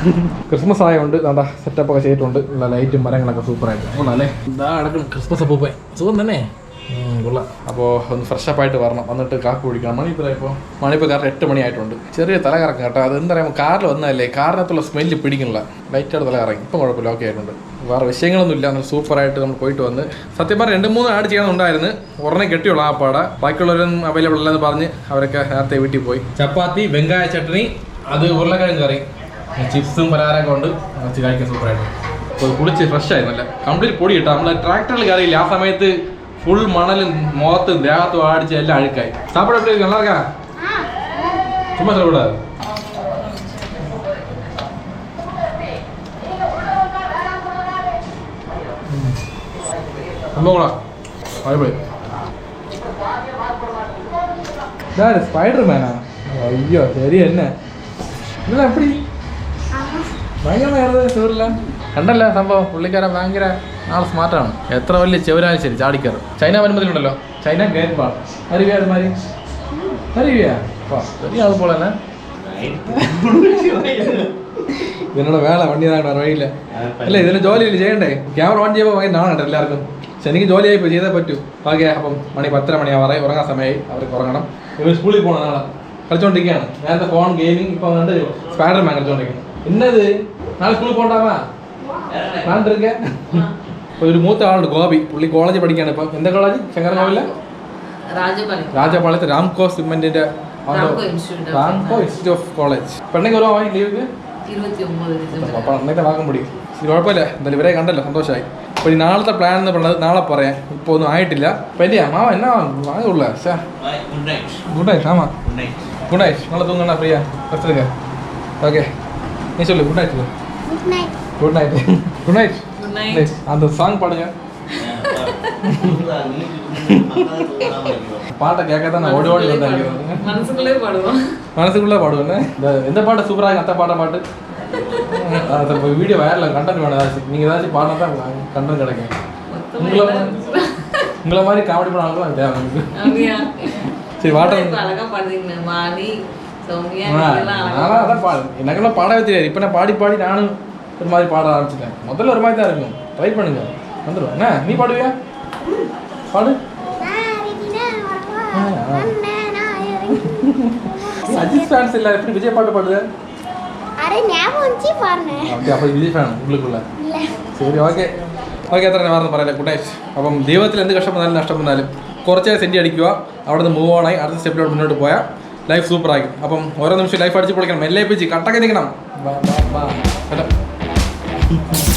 ക്രിസ്മസ് ആയതുകൊണ്ട് എന്താ സെറ്റപ്പ് ഒക്കെ ചെയ്തിട്ടുണ്ട് നല്ല ലൈറ്റും മരങ്ങളൊക്കെ സൂപ്പറായിട്ട് കൊള്ളാം എന്താ അടക്കണം ക്രിസ്മസ് അപ്പൂപ്പൻ സുഖം തന്നെ ഉം, കൊള്ളാം. അപ്പോൾ ഒന്ന് ഫ്രഷ് അപ്പ് ആയിട്ട് വരണം. വന്നിട്ട് കാപ്പി കുടിക്കണം. മണി ഇപ്പോൾ ഇപ്പോൾ മണി ഇപ്പോൾ കാരണം എട്ട് മണിയായിട്ടുണ്ട്. ചെറിയ തല കറക്കം കേട്ടോ. അത് എന്താ പറയുക കാറിൽ വന്നതല്ലേ? കാറിനകത്തുള്ള സ്മെല്ല് പിടിക്കണില്ല ലൈറ്റായിട്ട് തല കറങ്ങി. ഇപ്പം കുഴപ്പമില്ല. ഓക്കെ ആയിട്ടുണ്ട്. വേറെ വിഷയങ്ങളൊന്നും ഇല്ല. നമ്മൾ സൂപ്പറായിട്ട് നമ്മൾ പോയിട്ട് വന്ന് സത്യം പറഞ്ഞാൽ രണ്ട് മൂന്ന് ആഡ് ചെയ്യണമെന്നുണ്ടായിരുന്നു ഉടനെ കെട്ടിയുള്ള ആ പാട. ബാക്കിയുള്ളവരും അവൈലബിൾ അല്ലെന്ന് പറഞ്ഞ് അവരൊക്കെ നേരത്തെ വീട്ടിൽ പോയി. ചപ്പാത്തി വെങ്കായ ചട്ടണി അത് ഉരുളക്കിഴങ്ങ് കറി. ചിപ്സും പലഹാരമൊക്കെ ഉണ്ട്. കഴിക്കാൻ സൂപ്പറായിട്ട് കുളിച്ച് ഫ്രഷ് ആയി നല്ല. കംപ്ലീറ്റ് പൊടി കിട്ടാം. നമ്മൾ ട്രാക്ടറിൽ കയറിയില്ല? ആ സമയത്ത് ഫുൾ മണലും മുഖത്തും ദേഹത്തും അടിച്ച് എല്ലാം അഴുക്കായി സാപ്പിട எப்படி இருக்கு நல்லா இருக்கா சும்மா சொல்லக்கூடாது സംഭവങ്ങളാ അടിപൊളി ഇതാണ് സ്പൈഡർ മാനാ അയ്യോ ശരി തന്നെ ഇല്ല എപ്പടി ഭയങ്കര ചെവറില്ല കണ്ടല്ല സംഭവം? പുള്ളിക്കാരൻ ഭയങ്കര ആൾ സ്മാർട്ടാണ് എത്ര വലിയ ചെവരാലും ശരി ചാടിക്കാറ്. ചൈന വരുമ്പോഴത്തിലുണ്ടല്ലോ ചൈന ഗേറ്റ് പാൾ ചെറിയ ആൾ പോലെ തന്നെ ഇതിനുള്ള വേള വണ്ടി അറിയില്ല അല്ല ഇതിന് ജോലിയില്ല ചെയ്യണ്ടേ? ക്യാമറ ഓൺ ചെയ്യുമ്പോൾ ഭയങ്കര നാണുണ്ട് എല്ലാവർക്കും. പക്ഷെ എനിക്ക് ജോലിയായി ചെയ്തേ പറ്റൂ. ഓക്കെ അപ്പം മണി പത്തര മണിയാവാറായി ഉറങ്ങാൻ സമയമായി അവർക്ക് ഉറങ്ങണം. ഇവർ സ്കൂളിൽ പോകണം നാളെ കളിച്ചോണ്ടിരിക്കുകയാണ് നേരത്തെ ഫോൺ ഗെയിമിംഗ് ഇപ്പൊ സ്പാഡർ സ്പൈഡർ മാൻ കളിച്ചോണ്ടിരിക്കുന്നു. ഇന്നത് നാളെ സ്കൂളിൽ പോകണ്ടാമാ ഒരു മൂത്ത ആളുണ്ട് ഗോപി. പുള്ളി കോളേജ് പഠിക്കാണ്. ഇപ്പൊ എന്താ കോളേജ് ശങ്കരനാവില്ല രാജപാളയത്തെ രാംകോ സിമെന്റിന്റെ ഇൻസ്റ്റിറ്റ്യൂട്ട് ഓഫ് കോളേജ് പെണ്ണേക്ക് ഒരു വാങ്ങി കുഴപ്പമില്ല. എന്തായാലും ഇവരെ കണ്ടല്ലോ സന്തോഷമായി. അപ്പൊ ഈ നാളത്തെ പ്ലാൻ എന്ന് പറഞ്ഞത് നാളെ പറയാം. ഇപ്പൊ ഒന്നും ആയിട്ടില്ല. വലിയ മാമ എന്നാ വാങ്ങുള്ള ഗുഡ് നൈറ്റ് ആമാ ഗുഡ് നൈറ്റ് നാളെ തൂങ്ങണ പ്രിയ ഓക്കെ നീ ചൊല്ലു. Good night good night good night good night அந்த சாங் பாடுங்க. பாட்டை கேட்க தான் நான் ஓடி ஓடி வந்தேன். மனசுக்குள்ளே பாடுவோம். மனசுக்குள்ளே பாடுவேன் இந்த எந்த பாட்டை சூப்பராக அந்த பாட்டை பாட்டு. அது இப்போ வீடியோ வைரல் கண்டென்ட் வேணும் ஏதாச்சும். நீங்கள் ஏதாச்சும் பாடினா தான் கண்டென்ட் கிடைக்கும். உங்களை உங்களை மாதிரி காமெடி பண்ணாலும் அது தேவை சரி பாட்டை அழகாக பாடுறீங்க மாணி சௌமியா அதான் பாடு எனக்குலாம் பாடவே தெரியாது. இப்போ நான் பாடி பாடி நானும் ஒரு மாதிரி பாட ஆரம்பிச்சிட்டேன் முதல்ல ஒரு மாதிரி தான் இருக்கும் ட்ரை பண்ணுங்க வந்துடும் என்ன நீ பாடுவியா பாடு நீ அஜித் ஃபேன்ஸ் இல்லை எப்படி விஜய் பாட்டு பாடுது അരെ ഞാൻ പൊഞ്ചി പറഞ്ഞേ அப்படி அப்போ விஜய் ஃபேன் உங்களுக்குள்ள ഇല്ല ശരി ഓക്കെ ഓക്കെ അത്ര വേറെ പറയില്ല ഗുഡ് നൈറ്റ് അപ്പം ദൈവത്തിൽ എന്ത് കഷ്ടം വന്നാലും നഷ്ടം വന്നാലും കുറച്ച് സെൻറ്റി അടിക്കുക അവിടെ നിന്ന് മൂവ് ഓൺ ആയി അടുത്ത സ്റ്റെപ്പിലോട്ട് മുന്നോട്ട് പോയാൽ ലൈഫ് സൂപ്പർ ആയി അപ്പം ഓരോ നിമിഷം ലൈഫ് അടിച്ച് പൊളിക്കണം മെല്ലെ പിച്ച് കട്ടൊക്കെ നിൽക്കണം വാ, വാ, വാ. കേട്ടോ?